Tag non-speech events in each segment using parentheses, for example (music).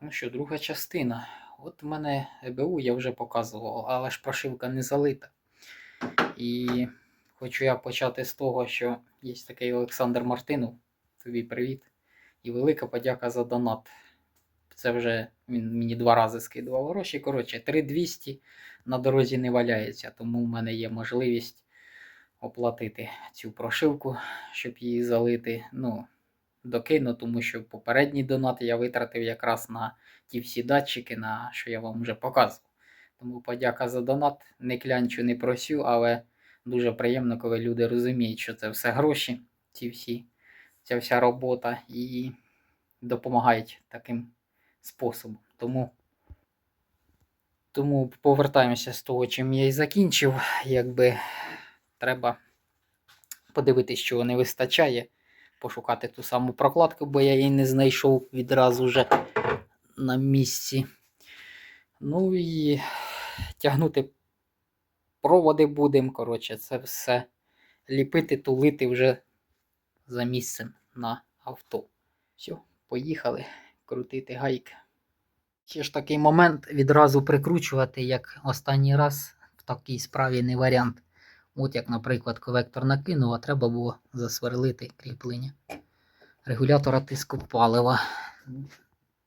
ну що, друга частина. От в мене ЕБУ я вже показував, але ж прошивка не залита. І хочу я почати з того, що є такий Олександр Мартинов. Тобі привіт. І велика подяка за донат. Це вже він мені два рази скидував гроші. Коротше, 3200 на дорозі не валяється, тому в мене є можливість оплатити цю прошивку, щоб її залити. Ну, докину, тому що попередній донат я витратив якраз на ті всі датчики, на що я вам вже показував. Тому подяка за донат. Не клянчу, не просю, але дуже приємно, коли люди розуміють, що це все гроші, ці всі, ця вся робота і допомагають таким способом. Тому, тому повертаємося з того, чим я і закінчив. Якби треба подивитись, чого не вистачає пошукати ту саму прокладку, бо я її не знайшов відразу вже на місці. Ну і тягнути проводи будемо. Коротше, це все ліпити, тулити вже за місцем на авто. Все, поїхали крутити гайки. Ще ж такий момент відразу прикручувати, як останній раз в такій справі не варіант. От як, наприклад, колектор накинув, а треба було засверлити кріплення регулятора тиску палива.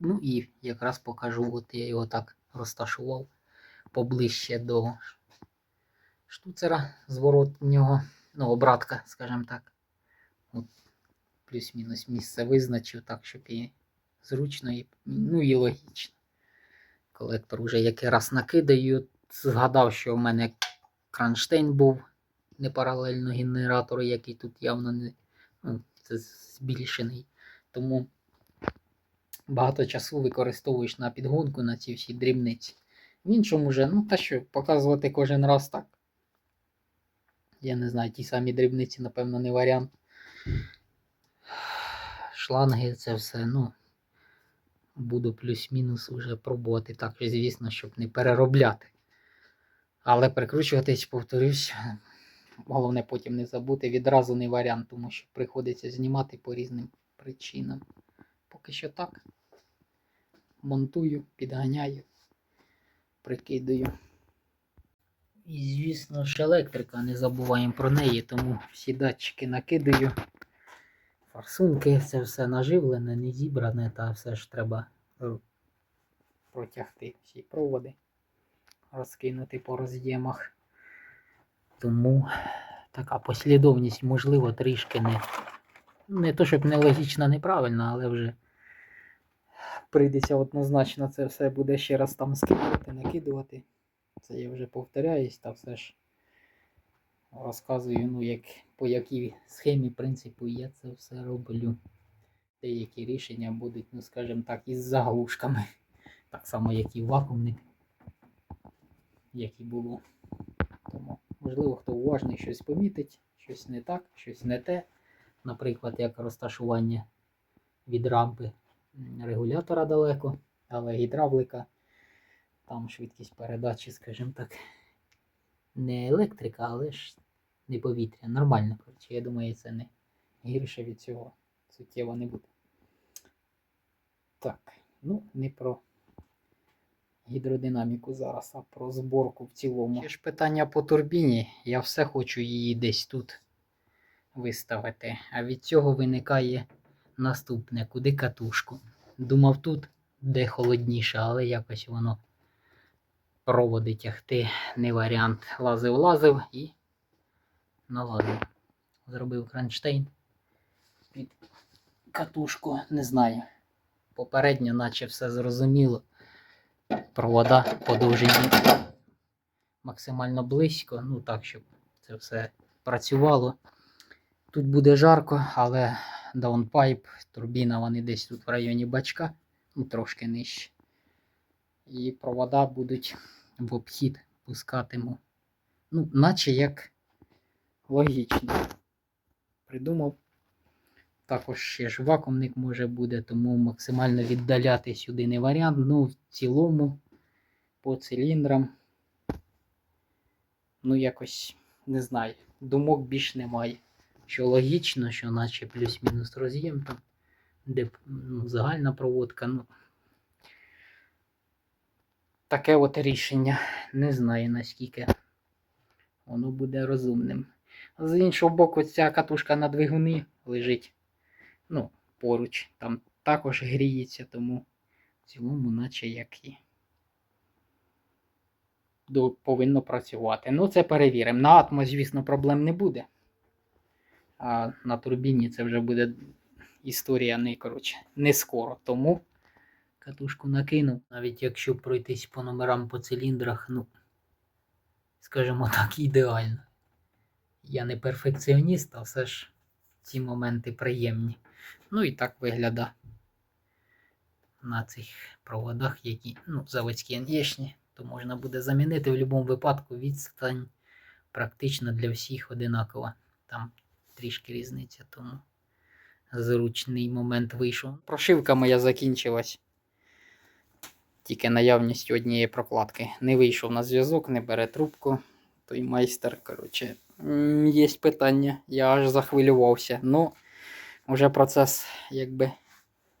Ну і якраз покажу, от я його так розташував поближче до штуцера зворотнього, ну, обратка, скажімо так. От, плюс-мінус місце визначив так, щоб і зручно, і, ну і логічно. Колектор вже який раз накидаю. Згадав, що в мене кронштейн був не паралельно генератору, який тут явно не ну, це збільшений. Тому багато часу використовуєш на підгонку на ці всі дрібниці. В іншому вже, ну та що, показувати кожен раз так. Я не знаю, ті самі дрібниці, напевно, не варіант. Шланги, це все, ну, буду плюс-мінус вже пробувати. Так, звісно, щоб не переробляти. Але прикручуватись, повторюсь, (laughs) головне потім не забути, відразу не варіант, тому що приходиться знімати по різним причинам. Поки що так. Монтую, підганяю, прикидаю. І, звісно ж, електрика, не забуваємо про неї, тому всі датчики накидаю. Форсунки, це все наживлене, не зібране, та все ж треба е, протягти всі проводи розкинути по роз'ємах. Тому така послідовність, можливо, трішки не. Не то, щоб нелогічна, неправильна, але вже прийдеться однозначно це все буде ще раз там скидувати, накидувати. Це я вже повторяюсь, та все ж розказую, ну, як, по якій схемі, принципу, я це все роблю. Деякі рішення будуть, ну, скажімо так, із заглушками. Так само, як і вакуумник як і було. Тому, можливо, хто уважний щось помітить, щось не так, щось не те. Наприклад, як розташування від рампи регулятора далеко, але гідравлика, там швидкість передачі, скажімо так, не електрика, але ж не повітря. Нормально, коротше. Я думаю, це не гірше від цього суттєво не буде. Так, ну, не про гідродинаміку зараз, а про зборку в цілому. Ще ж питання по турбіні. Я все хочу її десь тут виставити. А від цього виникає наступне: куди катушку. Думав тут, де холодніше, але якось воно проводи тягти не варіант. Лазив, лазив і налазив. Зробив кронштейн під катушку, не знаю. Попередньо, наче все зрозуміло провода по довжині максимально близько, ну так, щоб це все працювало. Тут буде жарко, але даунпайп, турбіна, вони десь тут в районі бачка, ну трошки нижче. І провода будуть в обхід пускатиму. Ну, наче як логічно. Придумав. Також ще ж вакуумник може буде, тому максимально віддаляти сюди не варіант. Ну, в цілому, по циліндрам, ну, якось не знаю. Думок більш немає. Що логічно, що наче плюс-мінус роз'єм там, де ну, загальна проводка. ну, таке от рішення. Не знаю наскільки воно буде розумним. З іншого боку, ця катушка на двигуни лежить ну, поруч. Там також гріється, тому в цілому, наче як і повинно працювати. Ну, це перевіримо. На атмо, звісно, проблем не буде. А на турбіні це вже буде історія не, коротше, не скоро. Тому катушку накинув. Навіть якщо пройтись по номерам по циліндрах, ну, скажімо так, ідеально. Я не перфекціоніст, а все ж ці моменти приємні. Ну і так виглядає на цих проводах, які ну, заводські анєшні, то можна буде замінити в будь-якому випадку відстань практично для всіх одинакова. Там трішки різниця, тому зручний момент вийшов. Прошивка моя закінчилась. Тільки наявністю однієї прокладки. Не вийшов на зв'язок, не бере трубку. Той майстер, коротше, є питання. Я аж захвилювався. Ну, вже процес якби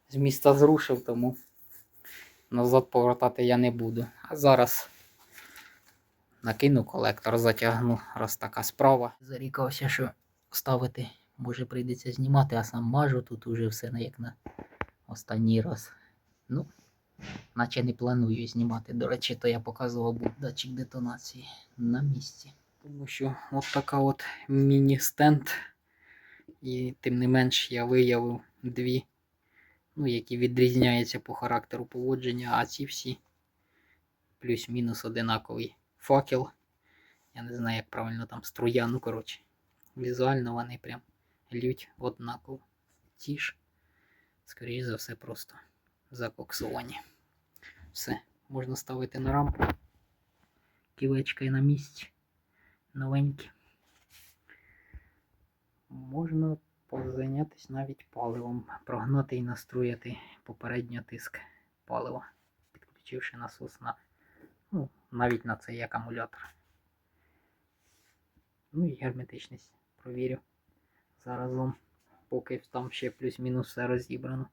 з міста зрушив, тому назад повертати я не буду. А зараз накину колектор, затягну, раз така справа. Зарікався, що ставити, може прийдеться знімати, а сам мажу тут уже все як на останній раз. Ну, наче не планую знімати. До речі, то я показував датчик детонації на місці. Тому що от така от міні-стенд. І тим не менш я виявив дві, ну, які відрізняються по характеру поводження, а ці всі плюс-мінус одинаковий факел. Я не знаю, як правильно там струя, ну коротше. Візуально вони прям лють однаково. Ті ж, скоріше за все, просто закоксовані. Все, можна ставити на рампу. Кілечка і на місці. Новенькі. Можна позайнятися навіть паливом, прогнати і настроїти попередньо тиск палива, підключивши насос на, ну, навіть на цей акумулятор. Ну і герметичність провірю заразом, поки там ще плюс-мінус все розібрано.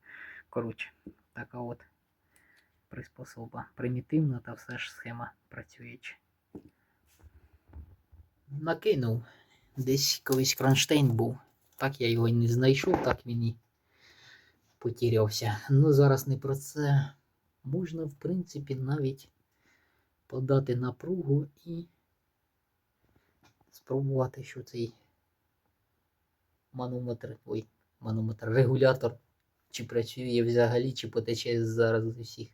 Коротше, така от приспособа примітивна та все ж схема працююча. Накинув. Десь колись кронштейн був. Так я його не знайшов, так він і потерявся. Ну, зараз не про це. Можна, в принципі, навіть подати напругу і спробувати, що цей манометр, ой, манометр, регулятор, чи працює взагалі, чи потече зараз з усіх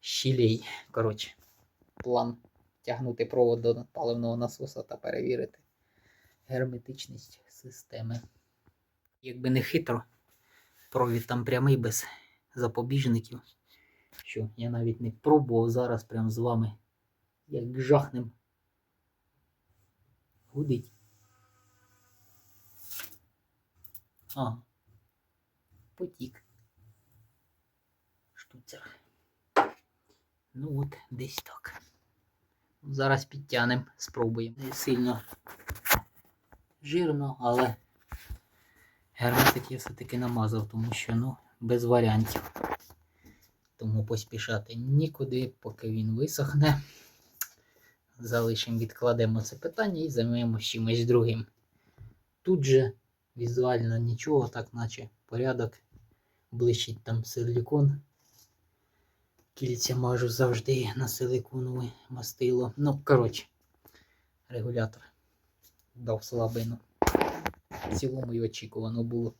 щілей. Коротше, план тягнути провод до паливного насоса та перевірити герметичність системи. Якби не хитро, провід там прямий без запобіжників. Що я навіть не пробував зараз прям з вами, як жахнем. Гудить. А. Потік. Штуцер. Ну от, десь так. Зараз підтягнемо, спробуємо. Не сильно жирно, але герметик я все-таки намазав, тому що ну, без варіантів. Тому поспішати нікуди, поки він висохне. Залишимо, відкладемо це питання і займемося чимось другим. Тут же візуально нічого, так наче порядок. Блищить там силікон. Кільця мажу завжди на силиконове мастило. Ну, коротше, регулятор дав слабину. В цілому і очікувано було.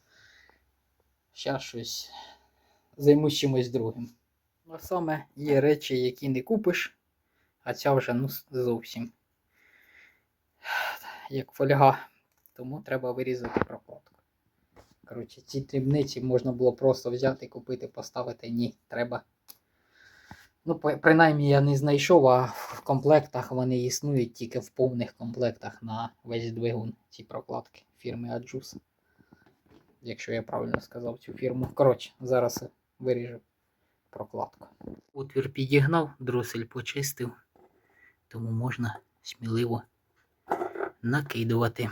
Щас щось займусь чимось другим. А саме є речі, які не купиш, а ця вже ну зовсім як фольга. Тому треба вирізати прокладку. Коротше, ці дрібниці можна було просто взяти, купити, поставити. Ні, треба. Ну, принаймні я не знайшов, а в комплектах вони існують тільки в повних комплектах на весь двигун ці прокладки фірми Adjus. Якщо я правильно сказав цю фірму. Коротше, зараз виріжу прокладку. Отвір підігнав, дросель почистив, тому можна сміливо накидувати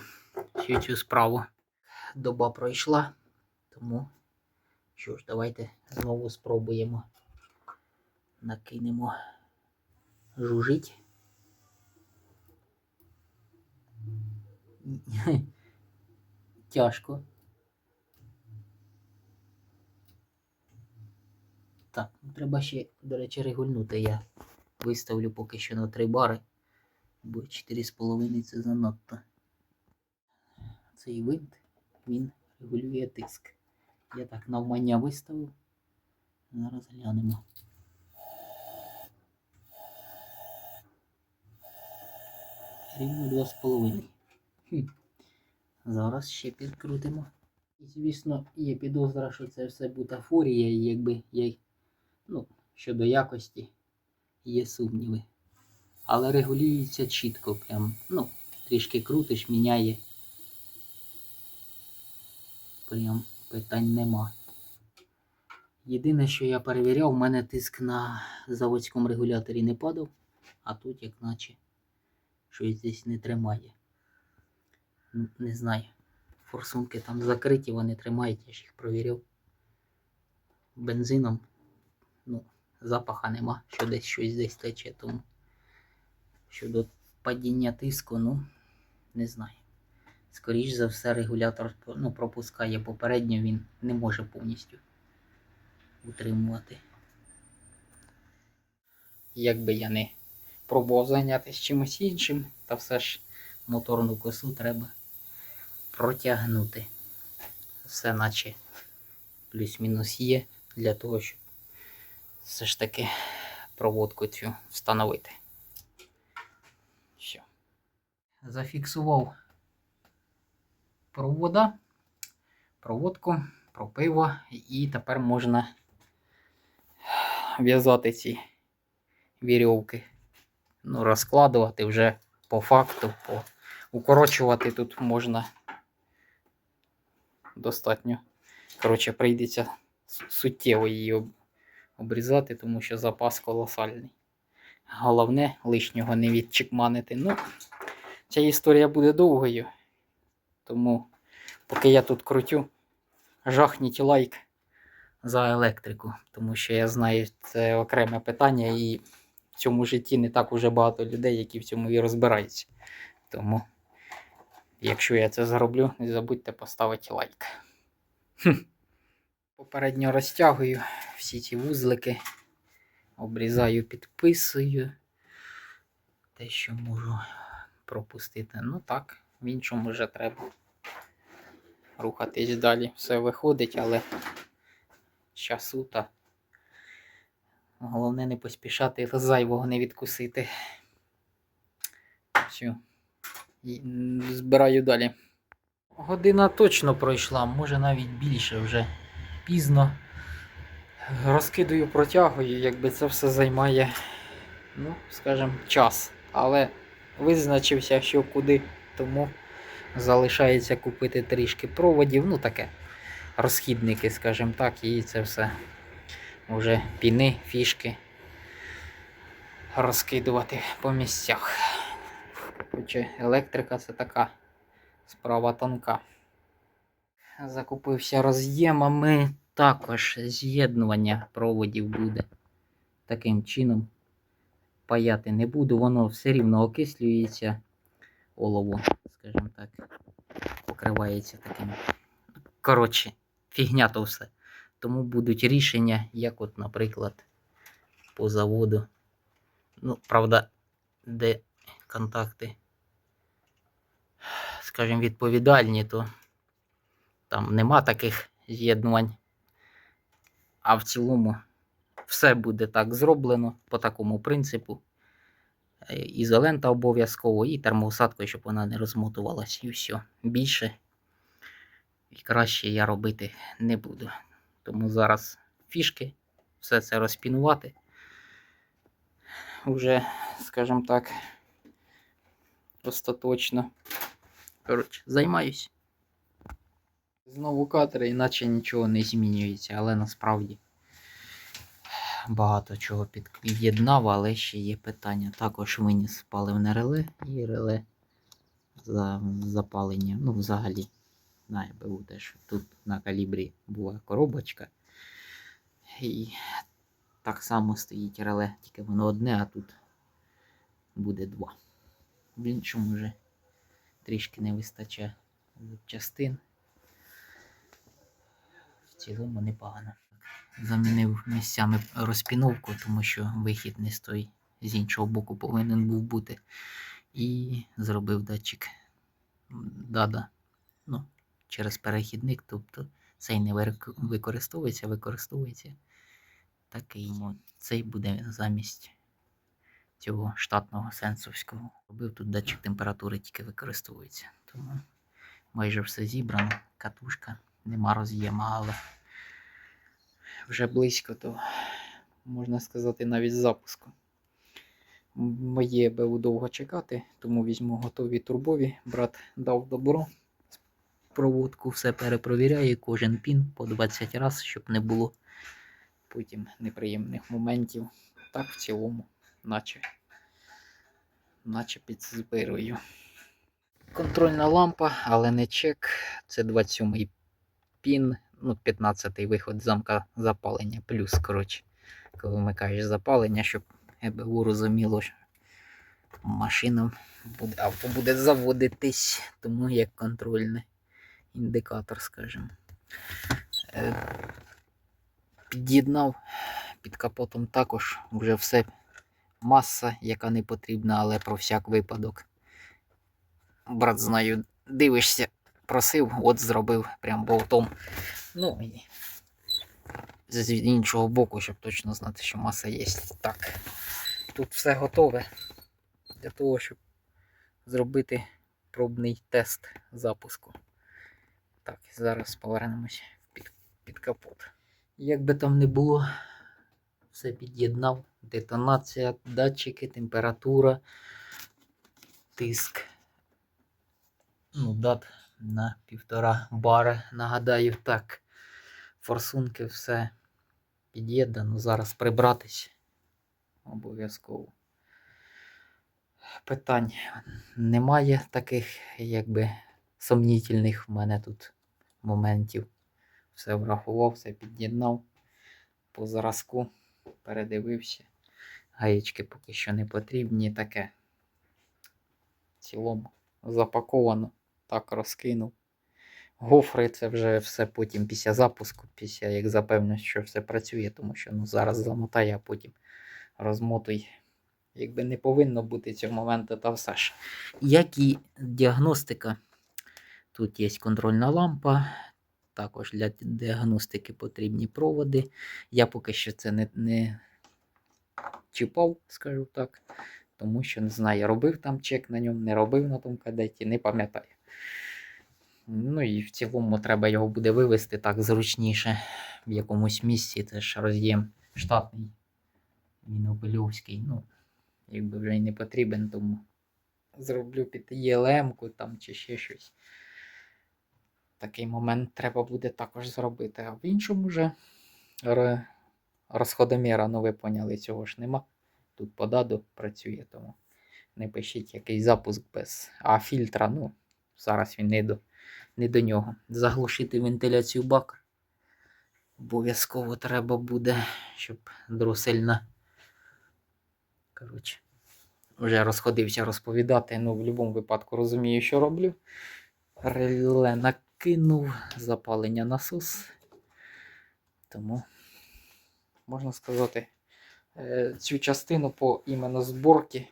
всю цю справу. Доба пройшла, тому що ж, давайте знову спробуємо. Накинемо жужить. (laughs) Тяжко. Так, ну, треба ще, до речі, регульнути. Я виставлю поки що на 3 бари, бо 4,5 це занадто. Цей винт, він регулює тиск. Я так навмання виставив. Зараз глянемо. Рівно 2,5. Хм. Зараз ще підкрутимо. І, звісно, є підозра, що це все бутафорія, і якби я, ну, щодо якості є сумніви. Але регулюється чітко, прям, ну, трішки крутиш, міняє. Прям питань нема. Єдине, що я перевіряв, у мене тиск на заводському регуляторі не падав, а тут як наче щось десь не тримає. Ну, не знаю. Форсунки там закриті, вони тримають, я ж їх провіряв. Бензином, ну, запаха нема, що десь щось десь тече, тому щодо падіння тиску, ну, не знаю. Скоріш за все, регулятор ну, пропускає попередньо, він не може повністю утримувати. Якби я не пробував зайнятися чимось іншим, та все ж моторну косу треба протягнути. Все наче плюс-мінус є для того, щоб все ж таки проводку цю встановити. Все. Зафіксував провода, проводку, пропиво, і тепер можна в'язати ці вірьовки. Ну, розкладувати вже по факту, по... укорочувати тут можна достатньо. Коротше, прийдеться суттєво її обрізати, тому що запас колосальний. Головне, лишнього не відчекманити. Ну, ця історія буде довгою. Тому, поки я тут крутю, жахніть лайк за електрику. Тому що я знаю, це окреме питання, і в цьому житті не так уже багато людей, які в цьому і розбираються. Тому, якщо я це зроблю, не забудьте поставити лайк. Попередньо розтягую всі ці вузлики, обрізаю, підписую. Те, що можу пропустити. Ну так, в іншому вже треба рухатись далі. Все виходить, але часу та головне не поспішати зайвого не відкусити. Все. Збираю далі. Година точно пройшла, може навіть більше вже пізно. Розкидаю, протягую, якби це все займає, ну, скажімо, час. Але визначився, що куди, тому залишається купити трішки проводів, ну таке, розхідники, скажімо так, і це все вже піни, фішки розкидувати по місцях. Хоча електрика це така справа тонка. Закупився роз'ємами. Також з'єднування проводів буде. Таким чином паяти не буду, воно все рівно окислюється. Олово, скажімо так, покривається таким. Коротше, фігня то все. Тому будуть рішення, як, от, наприклад, по заводу. Ну, правда, де контакти, скажімо, відповідальні, то там нема таких з'єднувань. А в цілому все буде так зроблено по такому принципу. Е, Ізолента обов'язково і термоусадкою, щоб вона не розмотувалась, і все. Більше і краще я робити не буду. Тому зараз фішки, все це розпінувати. Уже, скажімо так, остаточно. Коротше, займаюсь. Знову кадри, іначе нічого не змінюється, але насправді багато чого під'єднав, але ще є питання. Також виніс паливне реле і реле за запалення. Ну, взагалі, знає БУ теж. Тут на калібрі була коробочка. І так само стоїть реле, тільки воно одне, а тут буде два. В іншому вже трішки не вистачає частин. В цілому непогано. Замінив місцями розпіновку, тому що вихід не з той з іншого боку повинен був бути. І зробив датчик дада через перехідник, тобто цей не використовується, використовується такий. От Цей буде замість цього штатного сенсовського. Робив тут датчик температури тільки використовується. Тому майже все зібрано, катушка, нема роз'єма, але вже близько, то можна сказати навіть запуску. Моє БУ довго чекати, тому візьму готові турбові. Брат дав добро. Проводку все перепровіряє, кожен пін по 20 разів, щоб не було потім неприємних моментів. Так в цілому, наче, наче під збирою. Контрольна лампа, але не чек. Це 27-й пін, ну, 15-й виход замка запалення. Плюс, коротше, коли вмикаєш запалення, щоб ЕБУ розуміло, що машина буде, авто буде заводитись, тому як контрольний індикатор, скажімо. Е, Під'єднав під капотом також вже все маса, яка не потрібна, але про всяк випадок. Брат, знаю, дивишся, просив, от зробив прям болтом. Ну і з іншого боку, щоб точно знати, що маса є. Так, тут все готове для того, щоб зробити пробний тест запуску. Так, зараз повернемось під, під капот. Як би там не було, все під'єднав. Детонація, датчики, температура, тиск. Ну, дат на півтора бара. Нагадаю, так. Форсунки, все під'єднано. Зараз прибратись. Обов'язково. Питань немає таких, якби сомнітельних в мене тут моментів. Все врахував, все під'єднав по зразку, передивився. Гаєчки поки що не потрібні, таке. В цілому запаковано, так розкинув. Гофри це вже все потім після запуску, після як запевнюсь, що все працює, тому що ну, зараз замотає, а потім розмотуй. Якби не повинно бути цього моменту, та все ж. Як і діагностика, тут є контрольна лампа, також для діагностики потрібні проводи. Я поки що це не, не чіпав, скажу так, тому що не знаю, робив там чек на ньому, не робив на тому кадеті, не пам'ятаю. Ну і в цілому треба його буде вивести так зручніше в якомусь місці. Це ж роз'єм штатний. Він опильовський. Ну, якби вже й не потрібен, тому зроблю під ЄЛМ-ку там чи ще щось. Такий момент треба буде також зробити. А в іншому вже розходоміра, ну ви поняли, цього ж нема. Тут по даду працює, тому не пишіть який запуск без. А фільтра, ну, зараз він не до, не до нього. Заглушити вентиляцію бака. Обов'язково треба буде, щоб дросельна. Коротше, вже розходився розповідати. Ну, в будь-якому випадку розумію, що роблю. Реле накинув, запалення насос. Тому, можна сказати, е, цю частину по іменно зборки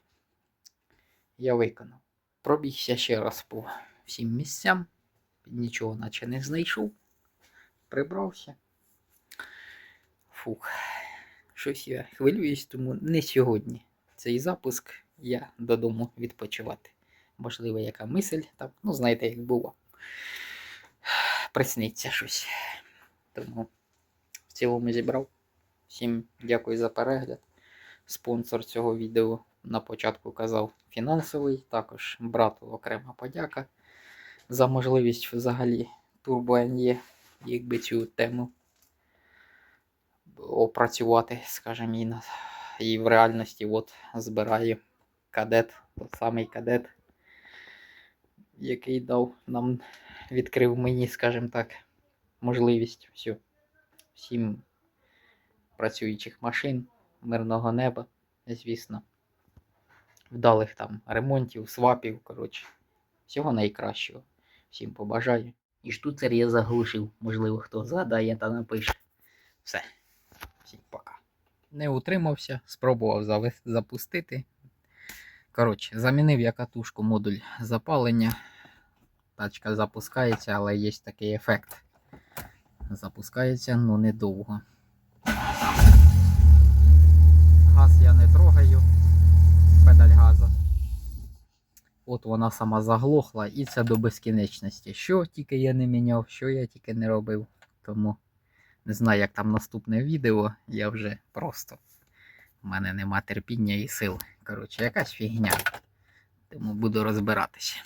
я виконав. Пробігся ще раз по всім місцям. Нічого наче не знайшов. Прибрався. Фух. Щось я хвилююсь, тому не сьогодні. Цей запуск я додому відпочивати. Можливо, яка мисль, там, ну, знаєте, як було. Присниться щось. Тому в цілому зібрав. Всім дякую за перегляд. Спонсор цього відео на початку казав фінансовий, також брату окрема подяка за можливість взагалі Turbo якби цю тему опрацювати, скажімо, і, на, і в реальності от збираю кадет, тот самий кадет, який дав нам, відкрив мені, скажімо так, можливість всю, всім працюючих машин, мирного неба, звісно. вдалих там ремонтів, свапів. Коротше, всього найкращого. Всім побажаю. І штуцер я заглушив. Можливо, хто згадає та напише. Все. Всім пока. Не утримався, спробував завес- запустити. Коротше, замінив я катушку модуль запалення. Тачка запускається, але є такий ефект. Запускається, ну недовго. Газ я не трогаю, педаль газу. От вона сама заглохла, і це до безкінечності. Що тільки я не міняв, що я тільки не робив. Тому не знаю, як там наступне відео. Я вже просто. У мене нема терпіння і сил. Коротше, якась фігня. Тому буду розбиратися.